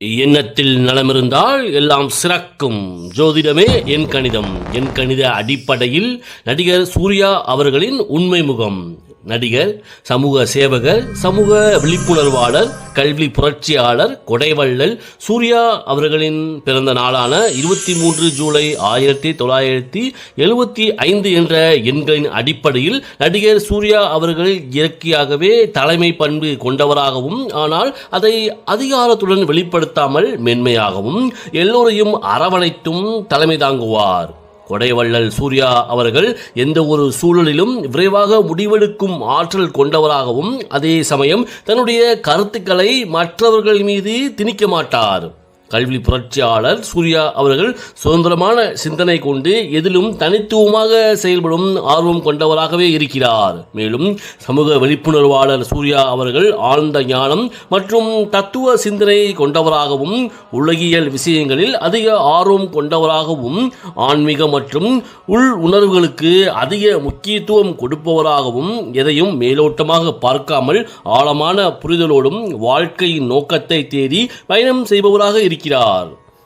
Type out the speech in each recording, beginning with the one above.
எண்ணத்தில் நலமிருந்தால் எல்லாம் சிறக்கும். ஜோதிடமே என் கணிதம். என் கணித அடிப்படையில் நடிகர் சூர்யா அவர்களின் உண்மை முகம். நடிகர் சமூக சேவகர் சமூக விழிப்புணர்வாளர் கல்வி புரட்சியாளர் கொடைவள்ளல் சூர்யா அவர்களின் பிறந்த நாளான இருபத்தி மூன்று ஜூலை ஆயிரத்தி தொள்ளாயிரத்தி எழுபத்தி ஐந்து என்ற எண்களின் அடிப்படையில் நடிகர் சூர்யா அவர்கள் இயற்கையாகவே தலைமை பண்பு கொண்டவராகவும் ஆனால் அதை அதிகாரத்துடன் வெளிப்படுத்தாமல் மென்மையாகவும் எல்லோரையும் அரவணைத்தும் தலைமை தாங்குவார். கொடைவள்ளல் சூர்யா அவர்கள் எந்த ஒரு சூழலிலும் விரைவாக முடிவெடுக்கும் ஆற்றல் கொண்டவராகவும் அதே சமயம் தன்னுடைய கருத்துக்களை மற்றவர்கள் மீது திணிக்க மாட்டார். கல்வி புரட்சியாளர் சூர்யா அவர்கள் சுதந்திரமான சிந்தனை கொண்டு எதிலும் தனித்துவமாக செயல்படும் ஆர்வம் கொண்டவராகவே இருக்கிறார். மேலும் சமூக விழிப்புணர்வாளர் சூர்யா அவர்கள் ஆழ்ந்த ஞானம் மற்றும் தத்துவ சிந்தனை கொண்டவராகவும் உலகியல் விஷயங்களில் அதிக ஆர்வம் கொண்டவராகவும் ஆன்மீக மற்றும் உள் உணர்வுகளுக்கு அதிக முக்கியத்துவம் கொடுப்பவராகவும் எதையும் மேலோட்டமாக பார்க்காமல் ஆழமான புரிதலோடும் வாழ்க்கையின் நோக்கத்தை தேடி பயணம் செய்பவராக இருக்கிறார்.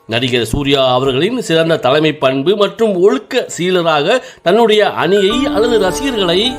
நடிகர் சூர்யா அவர்களின் சிறந்த தலைமை பண்பு மற்றும் ஒழுக்க சீலராக தன்னுடைய அணியை அல்லது ரசிகர்களை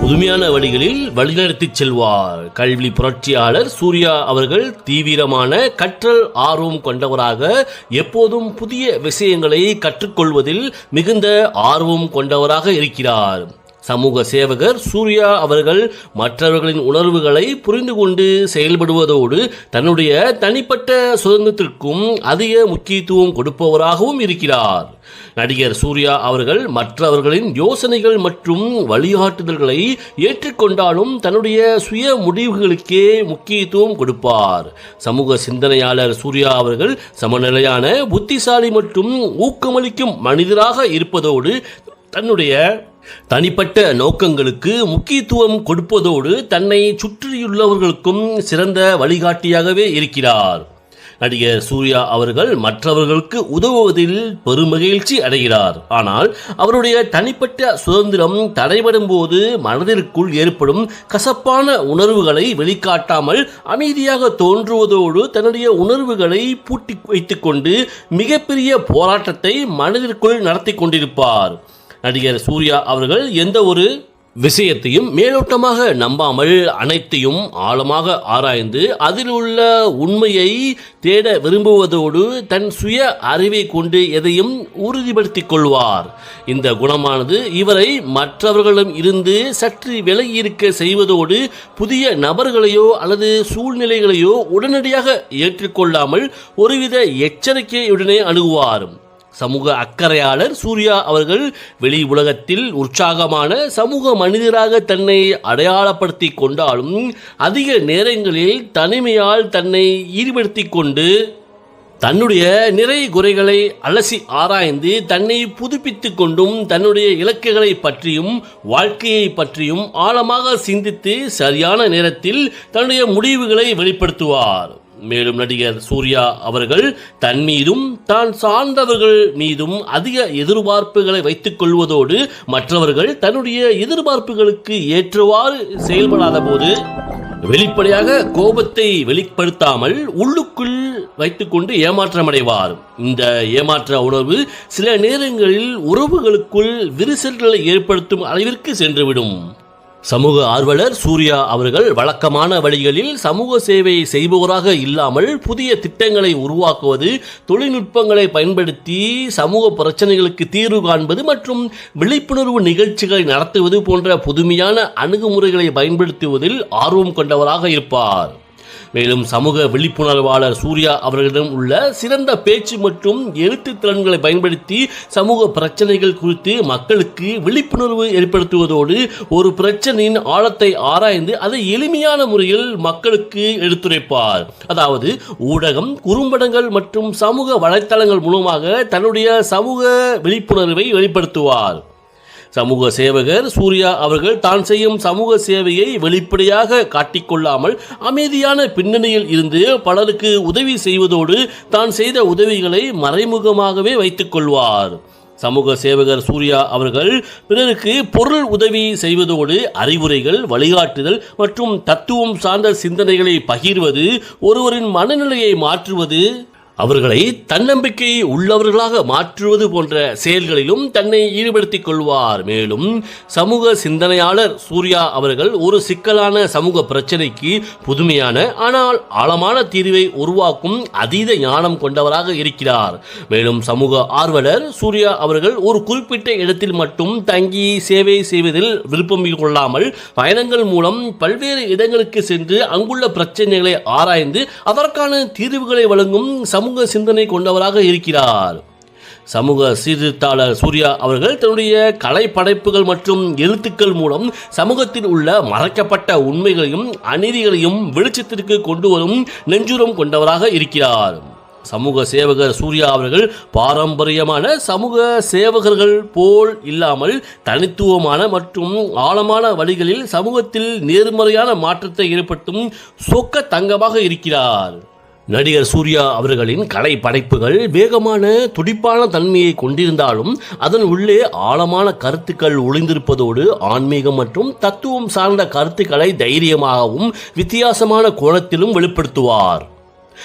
புதுமையான வழிகளில் வழிநடத்தி செல்வார். கல்வி புரட்சியாளர் சூர்யா அவர்கள் தீவிரமான கற்றல் ஆர்வம் கொண்டவராக எப்போதும் புதிய விஷயங்களை கற்றுக்கொள்வதில் மிகுந்த ஆர்வம் கொண்டவராக இருக்கிறார். சமூக சேவகர் சூர்யா அவர்கள் மற்றவர்களின் உணர்வுகளை புரிந்து கொண்டு செயல்படுவதோடு தன்னுடைய தனிப்பட்ட சுதந்திரத்திற்கும் அதிக முக்கியத்துவம் கொடுப்பவராகவும் இருக்கிறார். நடிகர் சூர்யா அவர்கள் மற்றவர்களின் யோசனைகள் மற்றும் வழிகாட்டுதல்களை ஏற்றுக்கொண்டாலும் தன்னுடைய சுய முடிவுகளுக்கே முக்கியத்துவம் கொடுப்பார். சமூக சிந்தனையாளர் சூர்யா அவர்கள் சமநிலையான புத்திசாலி மற்றும் ஊக்கமளிக்கும் மனிதராக இருப்பதோடு தன்னுடைய தனிப்பட்ட நோக்கங்களுக்கு முக்கியத்துவம் கொடுப்பதோடு தன்னை சுற்றியுள்ளவர்களுக்கும் சிறந்த வழிகாட்டியாகவே இருக்கிறார். நடிகர் சூர்யா அவர்கள் மற்றவர்களுக்கு உதவுவதில் பெருமகிழ்ச்சி அடைகிறார். ஆனால் அவருடைய தனிப்பட்ட சுதந்திரம் தடைபடும் போது மனதிற்குள் ஏற்படும் கசப்பான உணர்வுகளை வெளிக்காட்டாமல் அமைதியாக தோன்றுவதோடு தன்னுடைய உணர்வுகளை பூட்டி வைத்துக்கொண்டு மிகப்பெரிய போராட்டத்தை மனதிற்குள் நடத்தி கொண்டிருப்பார். நடிகர் சூர்யா அவர்கள் எந்த ஒரு விஷயத்தையும் மேலோட்டமாக நம்பாமல் அனைத்தையும் ஆழமாக ஆராய்ந்து அதில் உள்ள உண்மையை தேட விரும்புவதோடு தன் சுய அறிவை கொண்டு எதையும் உறுதிப்படுத்திக் கொள்வார். இந்த குணமானது இவரை மற்றவர்களிடம் இருந்து சற்று விலகியிருக்க செய்வதோடு புதிய நபர்களையோ அல்லது சூழ்நிலைகளையோ உடனடியாக ஏற்றுக்கொள்ளாமல் ஒருவித எச்சரிக்கையுடனே அணுகுவார். சமூக அக்கறையாளர் சூர்யா அவர்கள் வெளி உலகத்தில் உற்சாகமான சமூக மனிதராக தன்னை அடையாளப்படுத்தி கொண்டாலும் அதிக நேரங்களில் தனிமையால் தன்னை ஈடுபடுத்தி கொண்டு தன்னுடைய நிறை குறைகளை அலசி ஆராய்ந்து தன்னை புதுப்பித்து கொண்டும் தன்னுடைய இலக்குகளை பற்றியும் வாழ்க்கையை பற்றியும் ஆழமாக சிந்தித்து சரியான நேரத்தில் தன்னுடைய முடிவுகளை வெளிப்படுத்துவார். மேலும் நடிகர் சூர்யா அவர்கள் தன் மீதும் தான் சார்ந்தவர்கள் மீதும் அதிக எதிர்பார்ப்புகளை வைத்துக் கொள்வதோடு மற்றவர்கள் தன்னுடைய எதிர்பார்ப்புகளுக்கு ஏற்றவாறு செயல்படாத போது வெளிப்படையாக கோபத்தை வெளிப்படுத்தாமல் உள்ளுக்குள் வைத்துக்கொண்டு ஏமாற்றமடைவார். இந்த ஏமாற்ற உணர்வு சில நேரங்களில் உறவுகளுக்குள் விரிசல்களை ஏற்படுத்தும் அளவிற்கு சென்றுவிடும். சமூக ஆர்வலர் சூர்யா அவர்கள் வழக்கமான வழிகளில் சமூக சேவை செய்பவராக இல்லாமல் புதிய திட்டங்களை உருவாக்குவது தொழில்நுட்பங்களை பயன்படுத்தி சமூக பிரச்சனைகளுக்கு தீர்வு காண்பது மற்றும் விழிப்புணர்வு நிகழ்ச்சிகளை நடத்துவது போன்ற புதுமையான அணுகுமுறைகளை பயன்படுத்துவதில் ஆர்வம் கொண்டவராக இருப்பார். மேலும் சமூக விழிப்புணர்வாளர் சூர்யா அவர்களிடம் உள்ள சிறந்த பேச்சு மற்றும் எழுத்து திறன்களை பயன்படுத்தி சமூக பிரச்சனைகள் குறித்து மக்களுக்கு விழிப்புணர்வு ஏற்படுத்துவதோடு ஒரு பிரச்சனையின் ஆழத்தை ஆராய்ந்து அதை எளிமையான முறையில் மக்களுக்கு எடுத்துரைப்பார். அதாவது ஊடகம் குறும்படங்கள் மற்றும் சமூக வலைத்தளங்கள் மூலமாக தன்னுடைய சமூக விழிப்புணர்வை வெளிப்படுத்துவார். சமூக சேவகர் சூர்யா அவர்கள் தான் செய்யும் சமூக சேவையை வெளிப்படையாக காட்டிக்கொள்ளாமல் அமைதியான பின்னணியில் இருந்து பலருக்கு உதவி செய்வதோடு தான் செய்த உதவிகளை மறைமுகமாகவே வைத்துக் கொள்வார். சமூக சேவகர் சூர்யா அவர்கள் பிறருக்கு பொருள் உதவி செய்வதோடு அறிவுரைகள் வழிகாட்டுதல் மற்றும் தத்துவம் சார்ந்த சிந்தனைகளை பகிர்வது ஒருவரின் மனநிலையை மாற்றுவது அவர்களை தன்னம்பிக்கை உள்ளவர்களாக மாற்றுவது போன்ற செயல்களிலும் தன்னை ஈடுபடுத்திக் கொள்வார். மேலும் சமூக சிந்தனையாளர் சூர்யா அவர்கள் ஒரு சிக்கலான சமூக பிரச்சனைக்கு புதுமையான ஆனால் ஆழமான தீர்வை உருவாக்கும் அதீத ஞானம் கொண்டவராக இருக்கிறார். மேலும் சமூக ஆர்வலர் சூர்யா அவர்கள் ஒரு குறிப்பிட்ட இடத்தில் மட்டும் தங்கி சேவை செய்வதில் விருப்பம் கொள்ளாமல் பயணங்கள் மூலம் பல்வேறு இடங்களுக்கு சென்று அங்குள்ள பிரச்சனைகளை ஆராய்ந்து அதற்கான தீர்வுகளை வழங்கும் சமூக சமூக சிந்தனை கொண்டவராக இருக்கிறார். சமூக சீர்திருத்தாளர் சூர்யா அவர்கள் தன்னுடைய கலை படைப்புகள் மற்றும் எழுத்துக்கள் மூலம் சமூகத்தில் உள்ள மறைக்கப்பட்ட உண்மைகளையும் அநீதிகளையும் வெளிச்சத்திற்கு கொண்டு வரும் நெஞ்சுரம் கொண்டவராக இருக்கிறார். சமூக சேவகர் சூர்யா அவர்கள் பாரம்பரியமான சமூக சேவகர்கள் போல் இல்லாமல் தனித்துவமான மற்றும் ஆழமான வழிகளில் சமூகத்தில் நேர்மறையான மாற்றத்தை ஏற்படுத்தும் சொக்க தங்கமாக இருக்கிறார். நடிகர் சூர்யா அவர்களின் கலை படைப்புகள் வேகமான துடிப்பான தன்மையை கொண்டிருந்தாலும் அதன் உள்ளே ஆழமான கருத்துக்கள் ஒளிந்திருப்பதோடு ஆன்மீகம் மற்றும் தத்துவம் சார்ந்த கருத்துக்களை தைரியமாகவும் வித்தியாசமான கோணத்திலும் வெளிப்படுத்துவார்.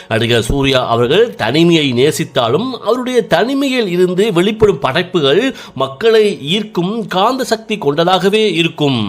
நடிகர் சூர்யா அவர்கள் தனிமையை நேசித்தாலும் அவருடைய தனிமையில் இருந்து வெளிப்படும் படைப்புகள் மக்களை ஈர்க்கும் காந்த சக்தி கொண்டதாகவே இருக்கும்.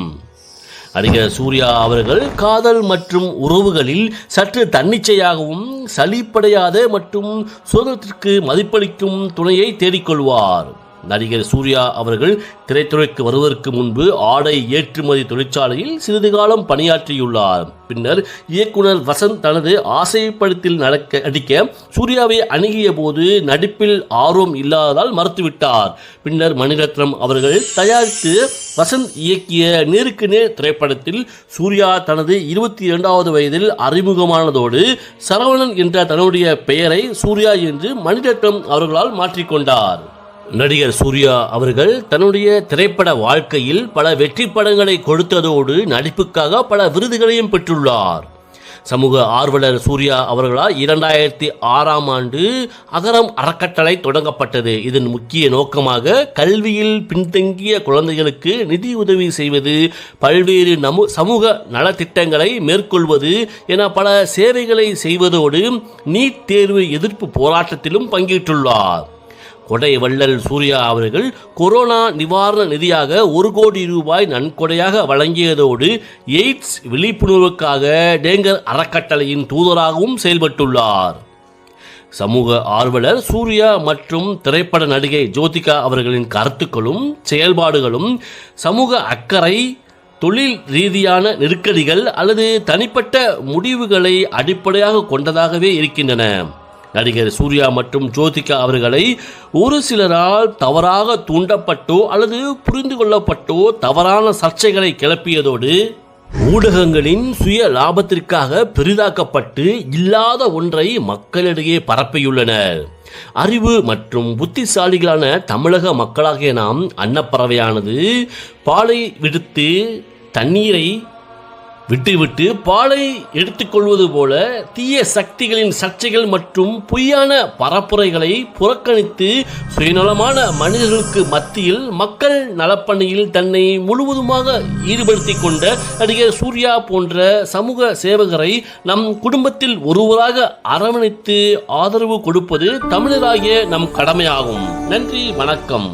அறிஞர் சூர்யா அவர்கள் காதல் மற்றும் உறவுகளில் சற்று தன்னிச்சையாகவும் சலிப்படையாத மற்றும் சுதந்திரத்திற்கு மதிப்பளிக்கும் துணையை தேடிக்கொள்வார். நடிகர் சூர்யா அவர்கள் திரைத்துறைக்கு வருவதற்கு முன்பு ஆடை ஏற்றுமதி தொழிற்சாலையில் சிறிது காலம் பணியாற்றியுள்ளார். பின்னர் இயக்குனர் வசந்த் தனது ஆசைப்படத்தில் நடக்க நடிக்க சூர்யாவை அணுகிய போது நடிப்பில் ஆர்வம் இல்லாததால் மறுத்துவிட்டார். பின்னர் மணிரத்னம் அவர்கள் தயாரித்து வசந்த் இயக்கிய நேருக்கு நேர் திரைப்படத்தில் சூர்யா தனது இருபத்தி இரண்டாவது வயதில் அறிமுகமானதோடு சரவணன் என்ற தன்னுடைய பெயரை சூர்யா என்று மணிரத்னம் அவர்களால் மாற்றிக்கொண்டார். நடிகர் சூர்யா அவர்கள் தன்னுடைய திரைப்பட வாழ்க்கையில் பல வெற்றி படங்களை கொடுத்ததோடு நடிப்புக்காக பல விருதுகளையும் பெற்றுள்ளார். சமூக ஆர்வலர் சூர்யா அவர்களால் இரண்டாயிரத்தி ஆறாம் ஆண்டு அகரம் அறக்கட்டளை தொடங்கப்பட்டது. இதன் முக்கிய நோக்கமாக கல்வியில் பின்தங்கிய குழந்தைகளுக்கு நிதி உதவி செய்வது பல்வேறு நமு சமூக நலத்திட்டங்களை மேற்கொள்வது என பல சேவைகளை செய்வதோடு நீட் தேர்வு எதிர்ப்பு போராட்டத்திலும் பங்கேற்றுள்ளார். கொடை வள்ளல் சூர்யா அவர்கள் கொரோனா நிவாரண நிதியாக ஒரு கோடி ரூபாய் நன்கொடையாக வழங்கியதோடு எய்ட்ஸ் விழிப்புணர்வுக்காக டேங்கர் அறக்கட்டளையின் தூதராகவும் செயல்பட்டுள்ளார். சமூக ஆர்வலர் சூர்யா மற்றும் திரைப்பட நடிகை ஜோதிகா அவர்களின் கருத்துக்களும் செயல்பாடுகளும் சமூக அக்கறை தொழில் ரீதியான நெருக்கடிகள் அல்லது தனிப்பட்ட முடிவுகளை அடிப்படையாக கொண்டதாகவே இருக்கின்றன. நடிகர் சூர்யா மற்றும் ஜோதிகா அவர்களை ஒரு சிலரால் தவறாக தூண்டப்பட்டோ அல்லது புரிந்து கொள்ளப்பட்டோ தவறான சர்ச்சைகளை கிளப்பியதோடு ஊடகங்களின் சுய லாபத்திற்காக பெரிதாக்கப்பட்டு இல்லாத ஒன்றை மக்களிடையே பரப்பியுள்ளனர். அறிவு மற்றும் புத்திசாலிகளான தமிழக மக்களாகிய நாம் அன்னப்பறவையானது பாலை விடுத்து தண்ணீரை விட்டுவிட்டு பாலை எடுத்துக்கொள்வது போல தீய சக்திகளின் சர்ச்சைகள் மற்றும் பொய்யான பரப்புரைகளை புறக்கணித்து சுயநலமான மனிதர்களுக்கு மத்தியில் மக்கள் நலப்பணியில் தன்னை முழுவதுமாக ஈடுபடுத்தி கொண்ட நடிகர் சூர்யா போன்ற சமூக சேவகரை நம் குடும்பத்தில் ஒருவராக அரவணைத்து ஆதரவு கொடுப்பது தமிழராகிய நம் கடமையாகும். நன்றி வணக்கம்.